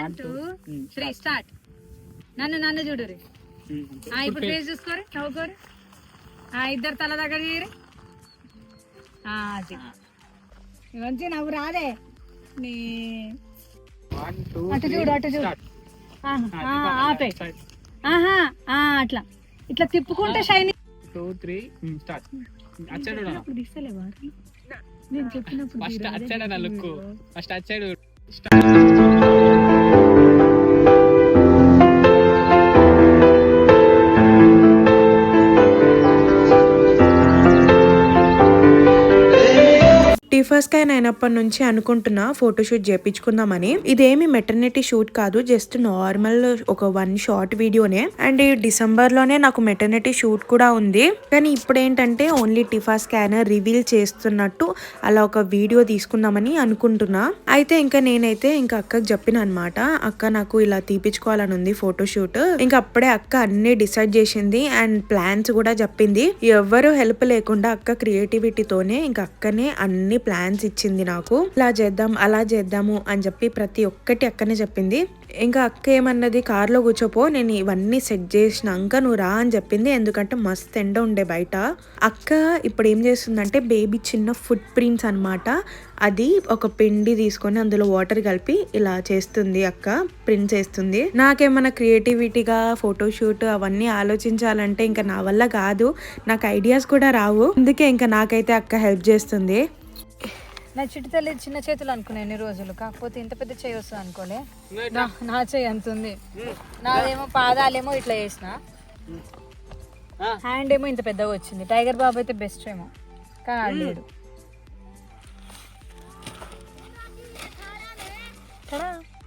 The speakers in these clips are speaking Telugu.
వన్ టూ త్రీ స్టార్ట్ నన్ను నన్ను చూడు రే. ఆ, ఇప్పుడు ఫేస్ చూసుకోరు నవ్వుకోరు ఆ, ఇద్దరు తల దగ్గర చేయరు ఆ, అది. మంచి నవ్వు రాదే. నీ అటు చూడు అటు చూడు. ఆహా, ఆ, ఆపే. ఆహా అట్లా. ఇట్లా తిప్పుకుంటే షైనింగ్ టూ త్రీ స్టార్ట్ అచ్చాడు నేను చెప్పినప్పుడు ఫస్ట్ అచ్చాడు నా లుక్ ఫస్ట్ అచ్చాడు ఫస్ట్ కైన్ అయినప్పటి నుంచి అనుకుంటున్నా ఫోటోషూట్ చేపించుకుందామని. ఇదేమి మెటర్నిటీ షూట్ కాదు జస్ట్ నార్మల్ ఒక వన్ షార్ట్ వీడియోనే అండ్ ఈ డిసెంబర్లోనే నాకు మెటర్నిటీ షూట్ కూడా ఉంది. కానీ ఇప్పుడు ఏంటంటే ఓన్లీ టిఫా స్కానర్ రివీల్ చేస్తున్నట్టు అలా ఒక వీడియో తీసుకుందామని అనుకుంటున్నా. అయితే ఇంకా నేనైతే ఇంకా అక్కకి చెప్పిన అనమాట అక్క నాకు ఇలా తీపించుకోవాలని ఉంది ఫోటోషూట్ ఇంకా అప్పుడే అక్క అన్ని డిసైడ్ చేసింది అండ్ ప్లాన్స్ కూడా చెప్పింది. ఎవ్వరు హెల్ప్ లేకుండా అక్క క్రియేటివిటీతోనే ఇంకా అక్కనే అన్ని ప్లాన్స్ ఇచ్చింది నాకు. ఇలా చేద్దాం అలా చేద్దాము అని చెప్పి ప్రతి ఒక్కటి అక్కనే చెప్పింది. ఇంకా అక్క ఏమన్నది కార్లో కూర్చోపో నేను ఇవన్నీ సెట్ చేసినాక నువ్వు రా అని చెప్పింది. ఎందుకంటే మస్తు ఎండ ఉండే బయట. అక్క ఇప్పుడు ఏం చేస్తుందంటే బేబీ చిన్న ఫుట్ ప్రింట్స్ అన్నమాట. అది ఒక పిండి తీసుకొని అందులో వాటర్ కలిపి ఇలా చేస్తుంది అక్క ప్రింట్స్ వేస్తుంది. నాకేమన్నా క్రియేటివిటీగా ఫోటోషూట్ అవన్నీ ఆలోచించాలంటే ఇంకా నా వల్ల కాదు. నాకు ఐడియాస్ కూడా రావు. అందుకే ఇంకా నాకైతే అక్క హెల్ప్ చేస్తుంది. నా చిట్టి తల్లి చిన్న చేతులు అనుకున్నాను ఎన్ని రోజులు. కాకపోతే ఇంత పెద్ద చేయి వస్తుంది అనుకోలే. నా నా చేయి అంత ఉంది. నాదేమో పాదాలేమో ఇట్లా చేసిన. హ్యాండ్ ఏమో ఇంత పెద్దగా వచ్చింది. టైగర్ బాబు అయితే బెస్ట్ ఏమో. కానీ ఆడలేడు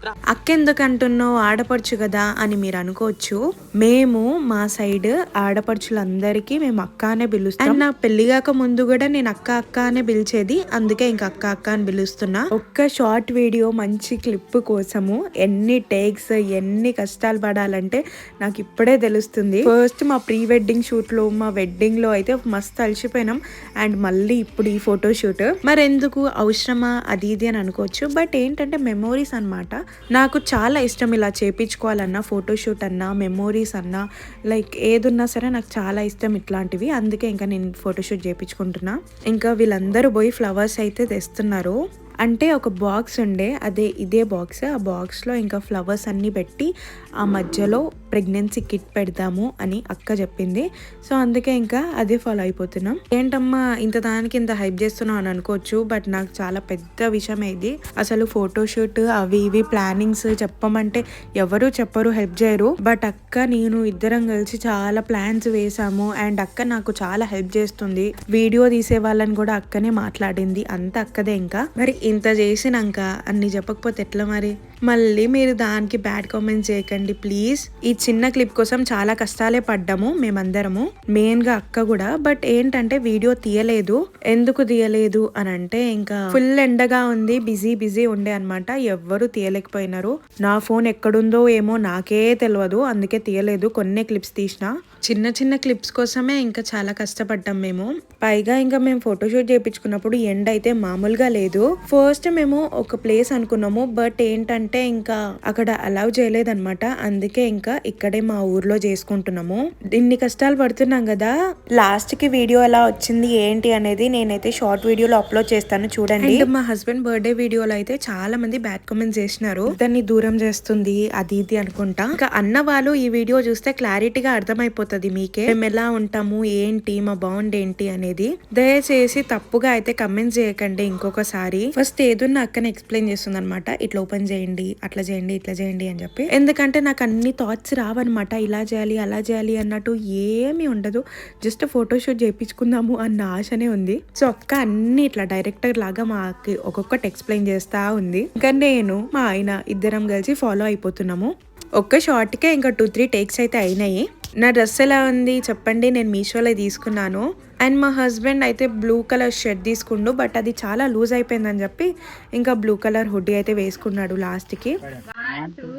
తడా. అంటున్నావు ఆడపడుచు కదా అని మీరు అనుకోవచ్చు. మేము మా సైడ్ ఆడపడుచులందరికీ మేము అక్క అనే పిలుస్తాం. అండ్ నా పెళ్ళిగాక ముందు కూడా నేను అక్క అక్క అనే పిలిచేది. అందుకే ఇంకా అక్క అక్క అని పిలుస్తున్నా. ఒక్క షార్ట్ వీడియో మంచి క్లిప్ కోసము ఎన్ని టేక్స్ ఎన్ని కష్టాలు పడాలంటే నాకు ఇప్పుడే తెలుస్తుంది. ఫస్ట్ మా ప్రీ వెడ్డింగ్ షూట్లో మా వెడ్డింగ్లో అయితే మస్తు అలసిపోయినాం. అండ్ మళ్ళీ ఇప్పుడు ఈ ఫోటో షూట్. మరెందుకు? అవసరమా? అది ఇది అని అనుకోవచ్చు. బట్ ఏంటంటే మెమోరీస్ అన్నమాట. నాకు చాలా ఇష్టం ఇలా చేపించుకోవాలన్నా ఫోటోషూట్ అన్నా మెమోరీస్ అన్నా. లైక్ ఏదున్నా సరే నాకు చాలా ఇష్టం ఇట్లాంటివి. అందుకే ఇంకా నేను ఫోటోషూట్ చేపించుకుంటున్నా. ఇంకా వీళ్ళందరూ పోయి ఫ్లవర్స్ అయితే తెస్తున్నారు. అంటే ఒక బాక్స్ ఉండే అదే ఇదే బాక్స్ ఆ బాక్స్లో ఇంకా ఫ్లవర్స్ అన్నీ పెట్టి ఆ మధ్యలో ప్రెగ్నెన్సీ కిట్ పెడదాము అని అక్క చెప్పింది. సో అందుకే ఇంకా అదే ఫాలో అయిపోతున్నాం. ఏంటమ్మా ఇంత దానికి ఇంత హైప్ చేస్తున్నావు అని అనుకోవచ్చు బట్ నాకు చాలా పెద్ద విషయం ఇది. అసలు ఫోటోషూట్ అవి ఇవి ప్లానింగ్స్ చెప్పమంటే ఎవరు చెప్పరు హెల్ప్ చేయరు. బట్ అక్క నేను ఇద్దరం కలిసి చాలా ప్లాన్స్ వేసాము అండ్ అక్క నాకు చాలా హెల్ప్ చేస్తుంది. వీడియో తీసే వాళ్ళని కూడా అక్కనే మాట్లాడింది. అంత అక్కదే ఇంకా. మరి ఇంత చేసినాక అన్ని చెప్పకపోతే ఎట్లా మరి? మళ్ళీ మీరు దానికి బ్యాడ్ కామెంట్ చేయకండి ప్లీజ్. ఈ చిన్న క్లిప్ కోసం చాలా కష్టాలే పడ్డాము మేమందరము. మెయిన్గా అక్క కూడా. బట్ ఏంటంటే వీడియో తీయలేదు. ఎందుకు తీయలేదు అని అంటే ఇంకా ఫుల్ ఎండగా ఉంది బిజీ బిజీ ఉండే అనమాట ఎవ్వరు తీయలేకపోయినారు. నా ఫోన్ ఎక్కడుందో ఏమో నాకే తెలియదు అందుకే తీయలేదు. కొన్ని క్లిప్స్ తీసిన. చిన్న చిన్న క్లిప్స్ కోసమే ఇంకా చాలా కష్టపడ్డాం మేము. పైగా ఇంకా మేము ఫోటోషూట్ చేయించుకున్నప్పుడు ఎండ అయితే మామూలుగా లేదు. ఫస్ట్ మేము ఒక ప్లేస్ అనుకున్నాము. బట్ ఏంటంటే అంటే ఇంకా అక్కడ అలౌ చేయలేదన్నమాట. అందుకే ఇంకా ఇక్కడే మా ఊర్లో చేసుకుంటున్నాము. ఇన్ని కష్టాలు పడుతున్నాం కదా లాస్ట్కి వీడియో ఎలా వచ్చింది ఏంటి అనేది నేనైతే షార్ట్ వీడియోలో అప్లోడ్ చేస్తాను చూడండి. మా హస్బెండ్ బర్త్డే వీడియోలో అయితే చాలా మంది బ్యాడ్ కామెంట్స్ చేసినారు. దాన్ని దూరం చేస్తుంది అది ఇది అనుకుంటా. ఇంకా అన్న వాళ్ళు ఈ వీడియో చూస్తే క్లారిటీగా అర్థమైపోతుంది మీకే. మేము ఎలా ఉంటాము ఏంటి మా బాండ్ ఏంటి అనేది. దయచేసి తప్పుగా అయితే కమెంట్స్ చేయకండి ఇంకొకసారి. ఫస్ట్ ఏదున్న అక్కని ఎక్స్ప్లెయిన్ చేస్తుంది అనమాట ఇట్లా ఓపెన్ చేయండి. అట్లా చేయండి ఇట్లా చేయండి అని చెప్పి. ఎందుకంటే నాకు అన్ని థాట్స్ రావన్నమాట. ఇలా చేయాలి అలా చేయాలి అన్నట్టు ఏమీ ఉండదు. జస్ట్ ఫోటోషూట్ చేయించుకుందాము అన్న ఆశనే ఉంది. సో అక్క అన్ని ఇట్లా డైరెక్టర్ లాగా మాకు ఒక్కొక్కటి ఎక్స్ప్లెయిన్ చేస్తా ఉంది. ఇంకా నేను మా ఆయన ఇద్దరం కలిసి ఫాలో అయిపోతున్నాము. ఒక్క షార్ట్కే ఇంకా టూ త్రీ టేక్స్ అయితే అయినాయి. నా డ్రెస్ ఎలా ఉంది? చెప్పండి నేను మీషోలో తీసుకున్నాను. అండ్ మా హస్బెండ్ అయితే బ్లూ కలర్ షర్ట్ తీసుకుండు బట్ అది చాలా లూజ్ అయిపోయిందని చెప్పి ఇంకా బ్లూ కలర్ హుడ్డీ అయితే వేసుకున్నాడు లాస్ట్కి. One two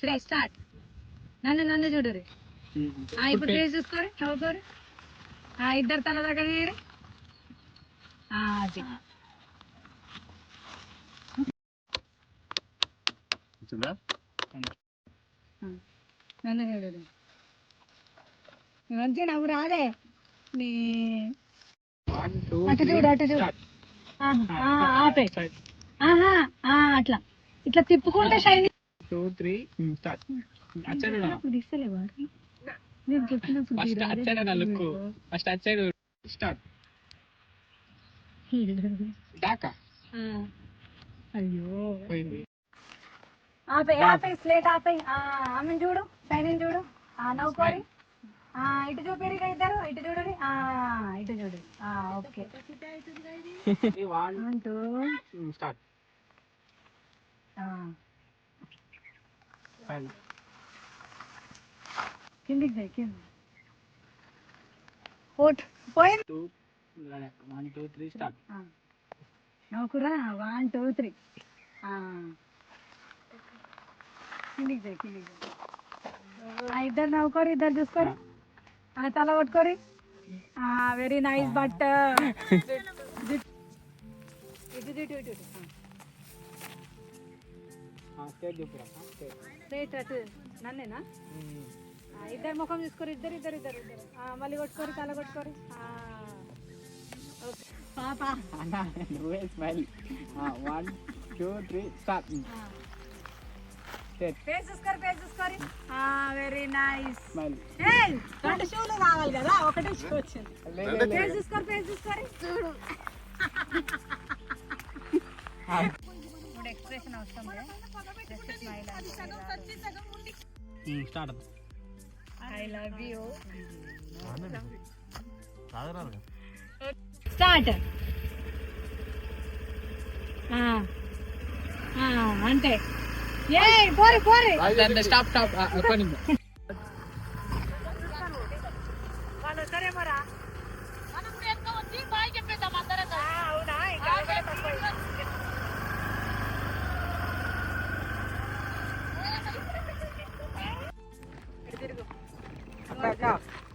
three start. నన్ను నన్ను చూడు రే. ఆ, ఇప్పుడు ఫేస్ చూసుకోరు నవ్వుకోరు ఆ, ఇద్దరు తల దగ్గర చేయరు ఆ, అది. నన్ను చూడు మంచి నవ్వు రాదే. అటు చూడు అటు చూడు. ఆపే. ఆహా ఆ, అట్లా. ఇట్లా తిప్పుకుంటే షైనింగ్ టూ త్రీ స్టార్ట్ అచ్చాడు తీస్తలేవా నేను చెప్పినప్పుడు ఫస్ట్ అచ్చాడు నా లుక్ ఫస్ట్ అచ్చాడు స్టార్ట్ దాకా? ఆ. అయ్యో. పోయింది. ఆపే ఆపే స్లేట్ ఆపే. ఆ, ఆమెను చూడు చూడు. ఆ నవ్వుకోరి ఆ ఇటు చూపిరి ఇద్దరు ఇటు చూడు. ఓకే. వన్ అంటూ. స్టార్ట్ కిందికి పోయి కింది. పోట్ పోయింది. Two one two three start ఆ. నవ్వుకురా వన్ టూ త్రీ. కిందికి పోయి కిందికి ఇద్దరు నవ్వుకోరు ఇద్దరు చూసుకోరు. తల కొట్టుకోరి వెరీ నైస్ బట్ నన్నేనా? ఆ, ఇద్దరు ముఖం చూసుకోరు ఇద్దరు ఇద్దరు ఇద్దరు ఇద్దరు. మళ్ళీ కొట్టుకోరు తల కొట్టుకోరు. పాప. నువ్వే smile one two three start చూసుకోరు చూసుకోరు. వెరీ నైస్ స్మైల్ ఏయ్, రెండు షూలు కావాలి కదా ఒకటే షూ వచ్చింది. ఫేస్ చూసుకోరు ఫేస్ చూసుకోరు. చూడు. ఇప్పుడు ఎక్స్ప్రెషన్ అవసరం just smile start I love you start అంతే పోరి పోరి స్టాప్ స్టాప్. అక్క అక్క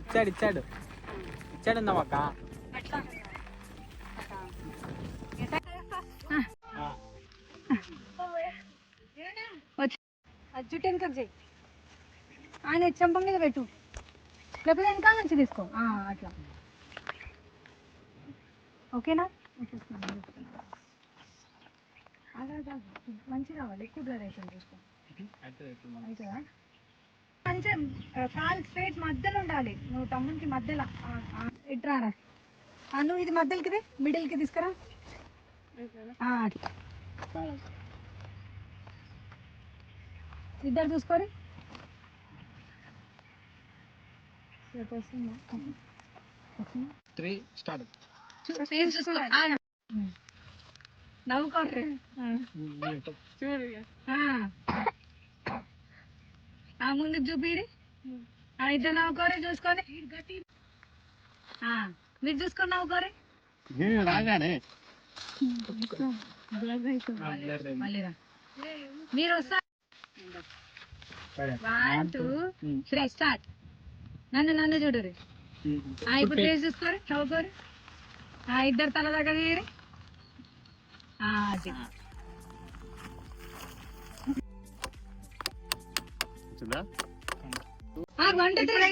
ఇచ్చాడు ఇచ్చాడు. ఇచ్చాడు అక్క. చుట్టూ వెనక చేయి ఆయన చెంప మీద పెట్టు. లేకపోతే వెనకాల నుంచి తీసుకో. అట్లా. ఓకేనా? అలా మంచి రావాలి. ఎక్కువ బ్లర్ తీసుకో చూసుకో. అవుతుందా కొంచెం కాలు స్ట్రేట్ మధ్యలో ఉండాలి. నువ్వు తమ్మునికి మధ్యలో ఆ, ఇట్రారా నువ్వు ఇది మధ్యలోకి మిడిల్కి తీసుకురా. అట్లా. అట్లా ఇద్దరు చూసుకోరి త్రీ స్టార్ట్ నవ్వుకోండి ఆ ముందు చూపిరి ఆ ఇద్దరు నవ్వుకోరి చూసుకొని ఆ, మీరు చూసుకొని నవ్వుకోరి రాగానే మళ్ళీ రా. మీరు వస్తారు వన్ టూ త్రీ స్టార్ట్ నన్ను నన్ను చూడరు. ఆ ఇప్పుడు ఫేస్ చూసుకోరు చదువుకోరు. ఆ ఇద్దరు తల దగ్గర ఆ, వన్ టూ త్రీ